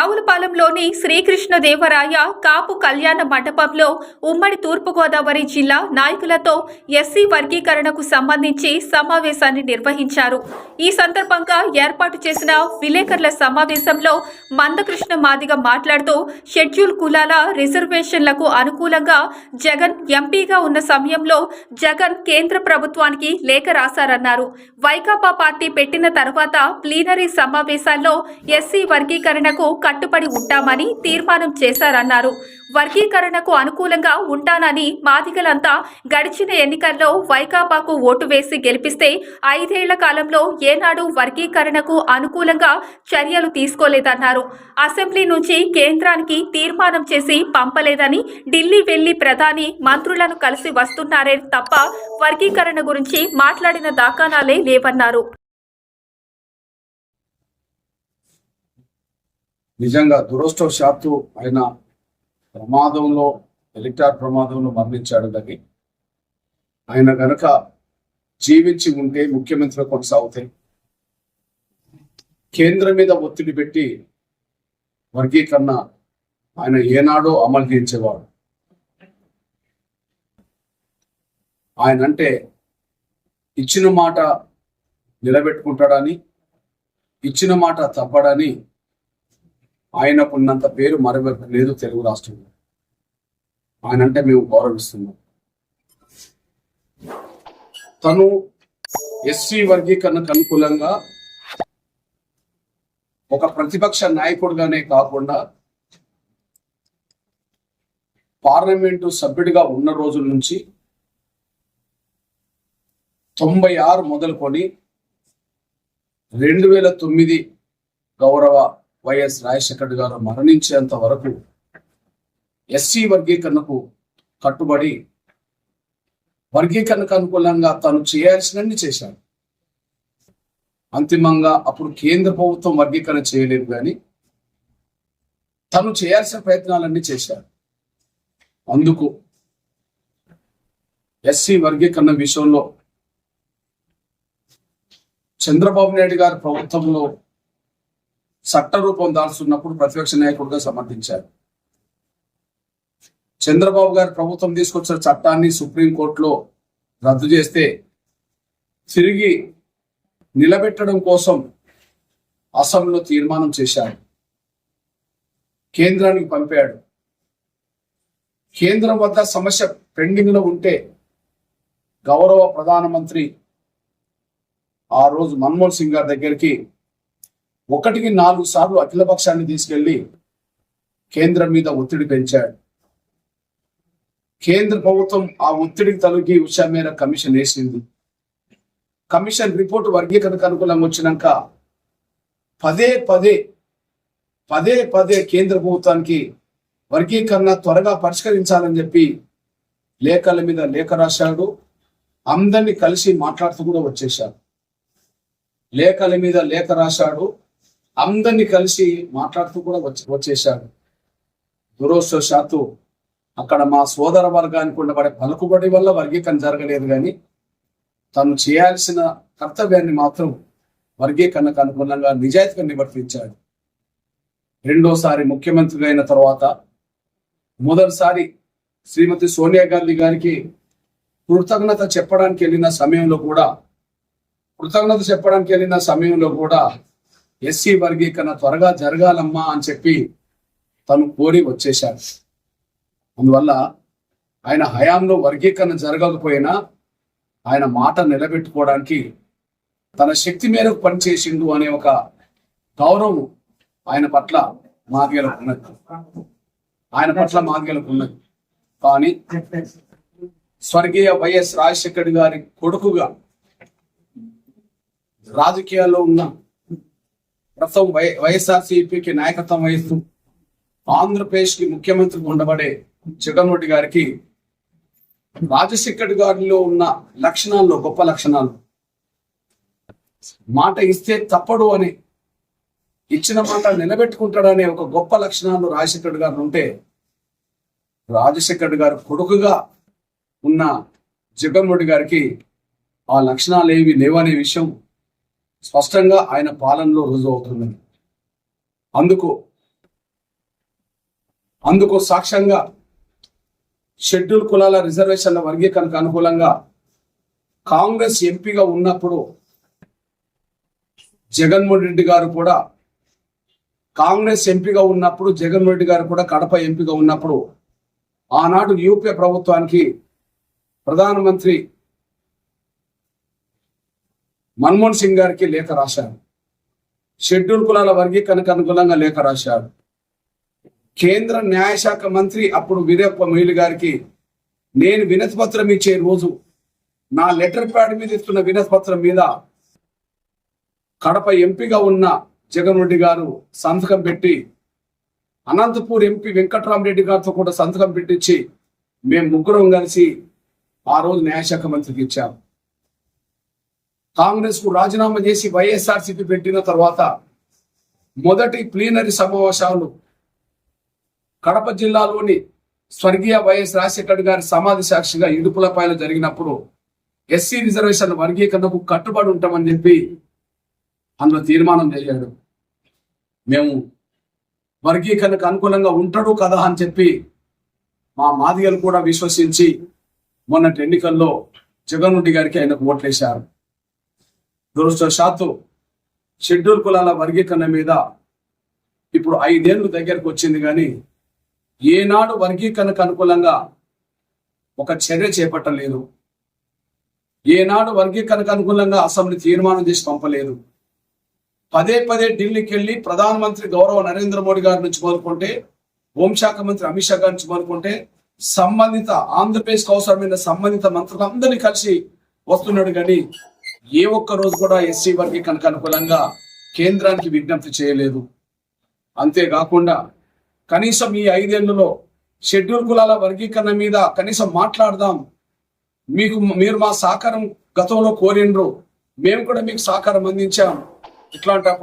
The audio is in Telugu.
రావులపాలెంలోని శ్రీకృష్ణదేవరాయ కాపు కళ్యాణ మండపంలో ఉమ్మడి తూర్పుగోదావరి జిల్లా నాయకులతో ఎస్సీ వర్గీకరణకు సంబంధించి సమావేశాన్ని నిర్వహించారు. ఈ సందర్భంగా ఏర్పాటు చేసిన విలేకరుల సమావేశంలో మందకృష్ణ మాదిగ మాట్లాడుతూ షెడ్యూల్ కులాల రిజర్వేషన్లకు అనుకూలంగా జగన్ ఎంపీగా ఉన్న సమయంలో జగన్ కేంద్ర ప్రభుత్వానికి లేఖ రాశారన్నారు. వైకాపా పార్టీ పెట్టిన తర్వాత ప్లీనరీ సమావేశాల్లో ఎస్సీ వర్గీకరణకు కట్టుబడి ఉంటామని తీర్మానం చేశారన్నారు. వర్గీకరణకు అనుకూలంగా ఉంటానని మాదిగలంతా గడిచిన ఎన్నికల్లో వైకాపాకు ఓటు వేసి గెలిపిస్తే ఐదేళ్ళ కాలంలో ఏనాడు వర్గీకరణకు అనుకూలంగా చర్యలు తీసుకోలేదన్నారు. అసెంబ్లీ నుంచి కేంద్రానికి తీర్మానం చేసి పంపలేదని ఢిల్లీ వెళ్ళి ప్రధాని మంత్రులను కలిసి వస్తున్నారే తప్ప వర్గీకరణ గురించి మాట్లాడిన దాఖలాలే లేవన్నారు. నిజంగా దురదృష్టవశాత్తు ఆయన ప్రమాదంలో హెలికాప్టర్ ప్రమాదంలో మరణించాడు కానీ ఆయన గనక జీవించి ఉంటే ముఖ్యమంత్రి కొనసాగుతాయి. కేంద్రం మీద ఒత్తిడి పెట్టి వర్గీకరణ ఆయన ఏనాడో అమలు చేయించేవాడు. ఆయన అంటే ఇచ్చిన మాట నిలబెట్టుకుంటాడని ఇచ్చిన మాట తప్పడని ఆయనకున్నంత పేరు మరొకరికి లేదు తెలుగు రాష్ట్రంలో. ఆయన అంటే మేము గౌరవిస్తున్నాం. తను ఎస్సీ వర్గీకరణకు అనుకూలంగా ఒక ప్రతిపక్ష నాయకుడిగానే కాకుండా పార్లమెంటు సభ్యుడిగా ఉన్న రోజుల నుంచి తొంభై ఆరు మొదలుకొని రెండు వేల తొమ్మిది గౌరవ వైఎస్ రాజశేఖర్ గారు మరణించేంత వరకు ఎస్సీ వర్గీకరణకు కట్టుబడి వర్గీకరణకు అనుకూలంగా తను చేయాల్సినన్ని చేశాడు. అంతిమంగా అప్పుడు కేంద్ర ప్రభుత్వం వర్గీకరణ చేయలేదు కానీ తను చేయాల్సిన ప్రయత్నాలన్నీ చేశాడు. అందుకు ఎస్సీ వర్గీకరణ విషయంలో చంద్రబాబు నాయుడు గారి ప్రభుత్వంలో రూపం దాల్చున్నప్పుడు ప్రతిపక్ష నాయకుడిగా సమర్థించారు. చంద్రబాబు గారు ప్రభుత్వం తీసుకొచ్చిన చట్టాన్ని సుప్రీంకోర్టులో రద్దు చేస్తే తిరిగి నిలబెట్టడం కోసం అసెంబ్లీలో తీర్మానం చేశాడు కేంద్రానికి పంపాడు. కేంద్రం వద్ద సమస్య పెండింగ్లో ఉంటే గౌరవ ప్రధానమంత్రి ఆ రోజు మన్మోహన్ సింగ్ గారి దగ్గరికి ఒకటికి నాలుగు సార్లు అఖిలపక్షాన్ని తీసుకెళ్ళి కేంద్రం మీద ఒత్తిడి పెంచాడు. కేంద్ర ప్రభుత్వం ఆ ఒత్తిడికి తలకి ఉషా మేర కమిషన్ వేసింది. కమిషన్ రిపోర్ట్ వర్గీకరణకు అనుకూలంగా వచ్చినాక పదే పదే పదే పదే కేంద్ర ప్రభుత్వానికి వర్గీకరణ త్వరగా పరిష్కరించాలని చెప్పి లేఖల మీద లేఖ రాశాడు. అందరినీ కలిసి మాట్లాడుతూ కూడా వచ్చేశాడు లేఖల మీద లేఖ రాశాడు. అందరినీ కలిసి మాట్లాడుతూ కూడా వచ్చి వచ్చేశాడు. దురోషశాత్తు అక్కడ మా సోదర వర్గానికి ఉండబడే పలుకుబడి వల్ల వర్గీకరణ జరగలేదు కానీ తను చేయాల్సిన కర్తవ్యాన్ని మాత్రం వర్గీకరణకు అనుగుణంగా నిజాయితీగా నివర్తించాడు రెండోసారి ముఖ్యమంత్రి అయిన తర్వాత మొదటిసారి శ్రీమతి సోనియా గాంధీ గారికి కృతజ్ఞత చెప్పడానికి వెళ్ళిన సమయంలో కూడా కృతజ్ఞత చెప్పడానికి వెళ్ళిన సమయంలో కూడా ఎస్సీ వర్గీకరణ త్వరగా జరగాలమ్మా అని చెప్పి తను కోరి వచ్చేశాడు. అందువల్ల ఆయన హయాంలో వర్గీకరణ జరగకపోయినా ఆయన మాట నిలబెట్టుకోవడానికి తన శక్తి మేరకు పనిచేసిండు అనే ఒక గౌరవం ఆయన పట్ల మాదిగలకు ఉన్నది. ఆయన పట్ల మాదిగలకు ఉన్నది. కానీ స్వర్గీయ వైఎస్ రాజశేఖర్ గారి కొడుకుగా రాజకీయాల్లో ఉన్న ప్రస్తుతం వై వైఎస్ఆర్సీపీకి నాయకత్వం వహిస్తూ ఆంధ్రప్రదేశ్కి ముఖ్యమంత్రి ఉండబడే జగన్మోహన్ రెడ్డి గారికి రాజశేఖర్ గారిలో ఉన్న లక్షణాల్లో గొప్ప లక్షణాలు. మాట ఇస్తే తప్పడు అని ఇచ్చిన మాట నిలబెట్టుకుంటాడనే ఒక గొప్ప లక్షణాలు రాజశేఖర్ గారు ఉంటే రాజశేఖర్ గారు కొడుకుగా ఉన్న జగన్మోహన్ రెడ్డి గారికి ఆ లక్షణాలు ఏవి లేవనే విషయం స్పష్టంగా ఆయన పాలనలో రుజువు అవుతుంది అందుకు అందుకు సాక్ష్యంగా షెడ్యూల్ కులాల రిజర్వేషన్ల వర్గీకరణకు అనుకూలంగా కాంగ్రెస్ ఎంపీగా ఉన్నప్పుడు జగన్మోహన్ రెడ్డి గారు కూడా కాంగ్రెస్ ఎంపీగా ఉన్నప్పుడు జగన్మోహన్ రెడ్డి గారు కూడా కడప ఎంపీగా ఉన్నప్పుడు ఆనాడు యూపీ ప్రభుత్వానికి ప్రధానమంత్రి మన్మోహన్ సింగ్ గారికి లేఖ రాశారు. షెడ్యూల్ కులాల వర్గీకరణకు అనుగుణంగా లేఖ రాశారు. కేంద్ర న్యాయశాఖ మంత్రి అప్పుడు వీరప్ప మొయిలి గారికి నేను వినతి పత్రం ఇచ్చే రోజు నా లెటర్ ప్యాడ్ మీద ఇస్తున్న వినతి పత్రం మీద కడప ఎంపీగా ఉన్న జగన్ రెడ్డి గారు సంతకం పెట్టి అనంతపూర్ ఎంపీ వెంకట్రామరెడ్డి గారితో కూడా సంతకం పెట్టించి మేము ముగ్గురం కలిసి ఆ రోజు న్యాయశాఖ మంత్రికి ఇచ్చాము కాంగ్రెస్కు రాజీనామా చేసి వైఎస్ఆర్సీపీ పెట్టిన తర్వాత మొదటి ప్లీనరీ సమావేశాలు కడప జిల్లాలోని స్వర్గీయ వైఎస్ రాజశేఖర్ గారి సమాధి సాక్షిగా ఇడుపులపాయలు జరిగినప్పుడు ఎస్సీ రిజర్వేషన్ వర్గీకరణకు కట్టుబడి ఉంటామని చెప్పి అందులో తీర్మానం చేశాడు. మేము వర్గీకరణకు అనుకూలంగా ఉంటాడు కదా అని చెప్పి మా మాదిగలు కూడా విశ్వసించి మొన్నటి ఎన్నికల్లో జగన్ రెడ్డి గారికి ఆయనకు ఓట్లేశారు. దురదృష్టవశాత్తు షెడ్యూల్ కులాల వర్గీకరణ మీద ఇప్పుడు ఐదేళ్ళు దగ్గరకు వచ్చింది కానీ ఏనాడు వర్గీకరణకు అనుకూలంగా ఒక చర్య చేపట్టలేదు ఏనాడు వర్గీకరణకు అనుకూలంగా అసెంబ్లీ తీర్మానం చేసి పంపలేదు. పదే పదే ఢిల్లీకి వెళ్ళి ప్రధానమంత్రి గౌరవ నరేంద్ర మోడీ గారి నుంచి మొదలుకుంటే హోంశాఖ మంత్రి అమిత్ షా గారి నుంచి మొదలుకుంటే సంబంధిత ఆంధ్రప్రదేశ్ అవసరమైన సంబంధిత మంత్రులందరినీ కలిసి వస్తున్నాడు కానీ ఏ ఒక్క రోజు కూడా ఎస్సీ వర్గీకరణకు అనుకూలంగా కేంద్రానికి విజ్ఞప్తి చేయలేదు. అంతేకాకుండా కనీసం ఈ ఐదేళ్ళలో షెడ్యూల్ కులాల వర్గీకరణ మీద కనీసం మాట్లాడదాం. మీకు మీరు మా సహకారం గతంలో కోరిండ్రు. మేము కూడా మీకు సహకారం అందించాం. ఇట్లాంటప్పుడు